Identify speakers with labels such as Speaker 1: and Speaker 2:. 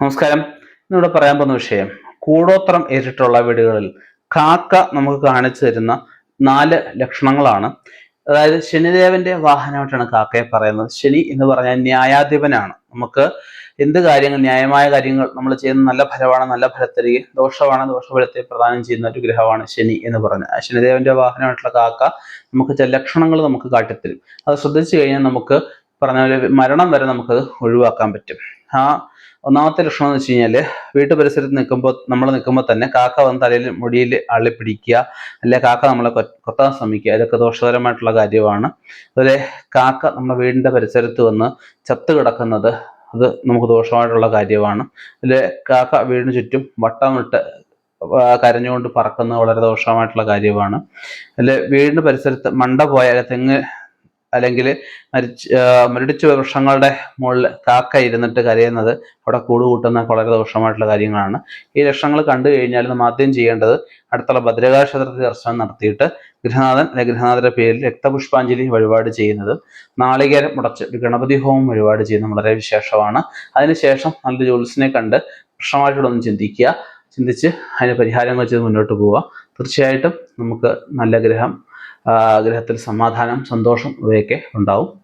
Speaker 1: നമസ്കാരം. ഇന്നിവിടെ പറയാൻ പോകുന്ന വിഷയം കൂടോത്രം ഏറ്റിട്ടുള്ള വീടുകളിൽ കാക്ക നമുക്ക് കാണിച്ചു തരുന്ന നാല് ലക്ഷണങ്ങളാണ്. അതായത് ശനിദേവന്റെ വാഹനമായിട്ടാണ് കാക്കയെ പറയുന്നത്. ശനി എന്ന് പറഞ്ഞാൽ ന്യായാധിപനാണ്. നമുക്ക് എന്ത് കാര്യങ്ങൾ ന്യായമായ കാര്യങ്ങൾ നമ്മൾ ചെയ്യുന്ന നല്ല ഫലമാണ് നല്ല ഫലത്തിരികെ ദോഷമാണ്. ദോഷഫലത്തെ പ്രദാനം ചെയ്യുന്ന ഒരു ഗ്രഹമാണ് ശനി എന്ന് പറഞ്ഞത് ശനിദേവന്റെ വാഹനമായിട്ടുള്ള കാക്ക നമുക്ക് ചില ലക്ഷണങ്ങൾ നമുക്ക് കാട്ടിത്തരും. അത് ശ്രദ്ധിച്ചു കഴിഞ്ഞാൽ നമുക്ക് പറഞ്ഞ പോലെ മരണം വരെ നമുക്കത് ഒഴിവാക്കാൻ പറ്റും. ആ ഒന്നാമത്തെ ലക്ഷണം എന്ന് വെച്ച് കഴിഞ്ഞാൽ വീട്ടു പരിസരത്ത് നിൽക്കുമ്പോൾ നമ്മൾ നിൽക്കുമ്പോൾ തന്നെ കാക്ക വന്ന് തലയിൽ മുടിയിൽ അള്ളി പിടിക്കുക അല്ലെ കാക്ക നമ്മളെ കൊത്താൻ ശ്രമിക്കുക ഇതൊക്കെ ദോഷകരമായിട്ടുള്ള കാര്യമാണ്. അതുപോലെ കാക്ക നമ്മുടെ വീടിന്റെ പരിസരത്ത് വന്ന് ചത്ത് കിടക്കുന്നത് അത് നമുക്ക് ദോഷമായിട്ടുള്ള കാര്യമാണ്. അതിൽ കാക്ക വീടിന് ചുറ്റും വട്ടമിട്ട് കരഞ്ഞുകൊണ്ട് പറക്കുന്നത് വളരെ ദോഷമായിട്ടുള്ള കാര്യമാണ്. അതിൽ വീടിന്റെ പരിസരത്ത് മണ്ട പോയാൽ തെങ്ങ് അല്ലെങ്കിൽ മരിച്ച് മരടിച്ച വൃക്ഷങ്ങളുടെ മുകളിൽ കാക്ക ഇരുന്നിട്ട് കരയുന്നത് അവിടെ കൂട് കൂട്ടുന്ന വളരെ ദോഷമായിട്ടുള്ള കാര്യങ്ങളാണ്. ഈ ലക്ഷണങ്ങൾ കണ്ടു കഴിഞ്ഞാൽ നമ്മൾ ആദ്യം ചെയ്യേണ്ടത് അടുത്തുള്ള ഭദ്രകാ ക്ഷേത്രത്തിൽ ദർശനം നടത്തിയിട്ട് ഗൃഹനാഥൻ അല്ലെ ഗൃഹനാഥന്റെ പേരിൽ രക്തപുഷ്പാഞ്ജലി വഴിപാട് ചെയ്യുന്നത് നാളികേരം മുടച്ച് ഒരു ഗണപതി ഹോമം വഴിപാട് ചെയ്യുന്നത് വളരെ വിശേഷമാണ്. അതിനുശേഷം നല്ല ജോലിസിനെ കണ്ട് പ്രശ്നമായിട്ടൊന്ന് ചിന്തിക്കുക ചിന്തിച്ച് അതിന് പരിഹാരങ്ങൾ ചെയ്ത് മുന്നോട്ട് പോവുക. തീർച്ചയായിട്ടും നമുക്ക് നല്ല ഗ്രഹം ഗ്രഹത്തിൽ സമാധാനം സന്തോഷം ഇവയൊക്കെ ഉണ്ടാവും.